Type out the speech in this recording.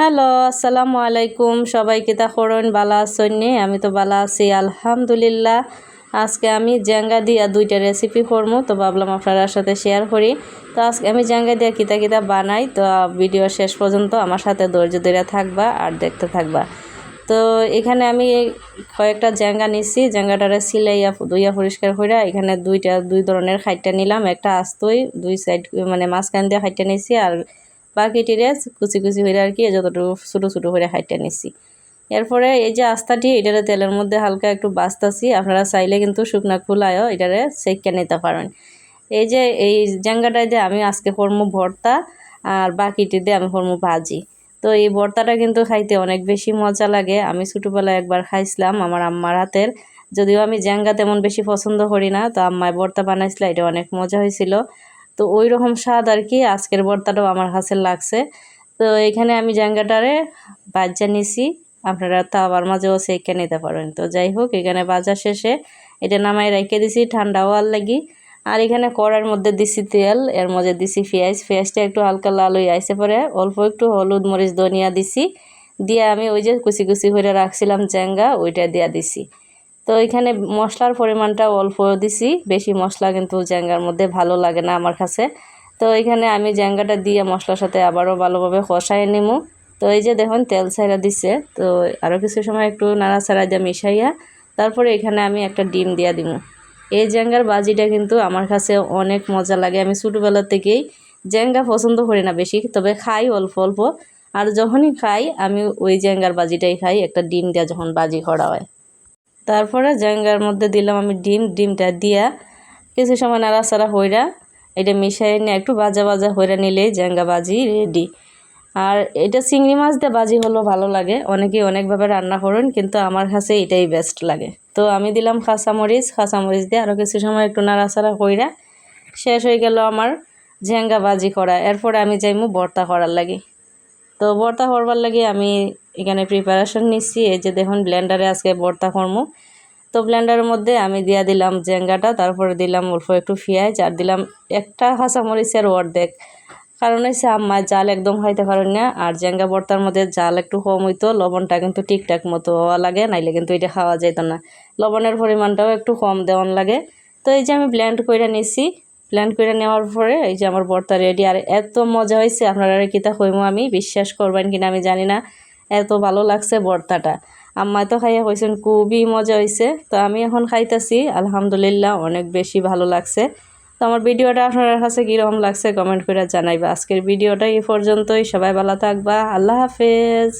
Hello, আসসালামু আলাইকুম। সবাইকে তা করুন বালা আসন্নি আমি তো বালা আছি, আলহামদুলিল্লাহ। আজকে আমি জাঙ্গা দিয়া দুইটা রেসিপি করব তো ভাবলাম আপনার সাথে শেয়ার করি। তো আজকে আমি জ্যাঙ্গা দিয়া কিতা কিতা বানাই, তো ভিডিও শেষ পর্যন্ত আমার সাথে ধৈর্য ধরে থাকবা আর দেখতে থাকবা। তো এখানে আমি কয়েকটা জ্যাঙ্গা নিছি, জ্যাঙ্গাটারে সিলাইয়া দুইয়া পরিষ্কার করে এখানে দুইটা, দুই ধরনের খাইটটা নিলাম। একটা আস্তই, দুই সাইড মানে মাঝখান দিয়ে খাইটটা নিছি আর বাকিটিরে কুচি কুচি হইলে আর কি যতটুকু ছোটো ছোটো করে হাইটটা নিছি। এরপরে এই যে আস্তাটি এটারে তেলের মধ্যে হালকা একটু বাস্তাছি আপনারা চাইলে কিন্তু শুকনা খোলায়ও এটারে সেকা নিতে পারেন। এই যে এই জাঙ্গাটায় দিয়ে আমি আজকে করব ভর্তা আর বাকিটি দিয়ে আমি করব ভাজি। তো এই ভর্তাটা কিন্তু খাইতে অনেক বেশি মজা লাগে। আমি ছোটোবেলায় একবার খাইছিলাম আমার আম্মার হাতের। যদিও আমি জ্যাঙ্গা তেমন বেশি পছন্দ করি না, তো আম্মায় ভর্তা বানাইছিল, এটা অনেক মজা হয়েছিল তো ওই রকম স্বাদ আর কি আজকের বর্তাটাও আমার কাছে লাগছে। তো এখানে আমি জাঙ্গাটারে বাজ্যা নিছি, আপনারা তাওয়ার মাঝেও সেকে নিতে পারেন। তো যাই হোক, এখানে বাজার শেষে এটা নামাই রেখে দিছি ঠান্ডা হওয়ার লাগি। আর এখানে কড়ার মধ্যে দিছি তেল, এর মধ্যে দিছি পেঁয়াজ। পেঁয়াজটা একটু হালকা লাল হয়ে আইসে পরে অল্প একটু হলুদ মরিচ ধনিয়া দিছি। দিয়ে আমি ওই যে কুচি কুচি করে রাখছিলাম চ্যাঙ্গা, ওইটা দিয়া দিছি। তো এখানে মশলার পরিমাণটা অল্প দিছি। বেশি মশলা কিন্তু জ্যাঙ্গার মধ্যে ভালো লাগে না আমার কাছে। তো এখানে আমি জ্যাঙ্গাটা দিয়ে মশলার সাথে আবারও ভালোভাবে কষাই নিমু। তো এই যে দেখুন, তেল ছাইরা দিছে। তো আরও কিছু সময় একটু নাড়াচাড়া দিয়ে মিশাইয়া তারপরে এখানে আমি একটা ডিম দিয়া দিব এই জ্যাঙ্গার বাজিটা কিন্তু আমার কাছে অনেক মজা লাগে। আমি ছোটোবেলা থেকেই জ্যাঙ্গা পছন্দ করি না বেশি, তবে খাই অল্প অল্প। আর যখনই খাই, আমি ওই জ্যাঙ্গার বাজিটাই খাই, একটা ডিম দেওয়া যখন বাজি করা হয়। তারপরে জাঙ্গার মধ্যে দিলাম আমি ডিম, ডিমটা দিয়া কিছু সময় নাড়াচাড়া হইরা এটা মিশাই নিয়ে একটু বাজা বাজা হইরা নিলেই জাঙ্গা বাজি রেডি আর এটা চিংড়ি মাছ দিয়ে বাজি হলো ভালো লাগে। অনেকেই অনেকভাবে রান্না করেন, কিন্তু আমার কাছে এটাই বেস্ট লাগে। তো আমি দিলাম খাঁচামরিচ খাঁচামরিচ দিয়ে আরও কিছু সময় একটু নাড়াচাড়া কইরা শেষ হয়ে গেল আমার ঝেঙ্গা বাজি করা। এরপরে আমি যাইমু ভর্তা করার লাগে। তো ভর্তা করবার লাগে আমি এখানে প্রিপারেশন নিচ্ছি, এই যে দেখুন ব্লেন্ডারে আজকে ভর্তা করব তো ব্লেন্ডারের মধ্যে আমি দিয়া দিলাম জেঙ্গাটা, তারপরে দিলাম অল্প একটু পেঁয়াজ, আর দিলাম একটা কাঁচামরিচের অর্ধেক। কারণ হচ্ছে আমার জাল একদম খাইতে পারেন না, আর জেঙ্গা ভর্তার মধ্যে জাল একটু কম হইতো, লবণটা কিন্তু ঠিকঠাক মতো হওয়া লাগে, নাইলে কিন্তু এটা খাওয়া যেত না। লবণের পরিমাণটাও একটু কম দেওয়ান লাগে। তো এই যে আমি ব্ল্যান্ড করে নিছি প্ল্যান করে নেওয়ার পরে এই যে আমার ভর্তা রেডি আর এত মজা হয়েছে আপনারা কিতা কইমো আমি, বিশ্বাস করবেন কিনা আমি জানি না। এত ভালো লাগছে ভর্তাটা আম্মায় তো খাইয়া কইছেন, খুবই মজা হয়েছে তো আমি এখন খাইতেছি, আলহামদুলিল্লাহ অনেক বেশি ভালো লাগছে। তো আমার ভিডিওটা আপনার কাছে কীরকম লাগছে কমেন্ট করে জানাইবা। আজকের ভিডিওটা এই পর্যন্তই, সবাই ভালো থাকবা, আল্লাহ হাফেজ।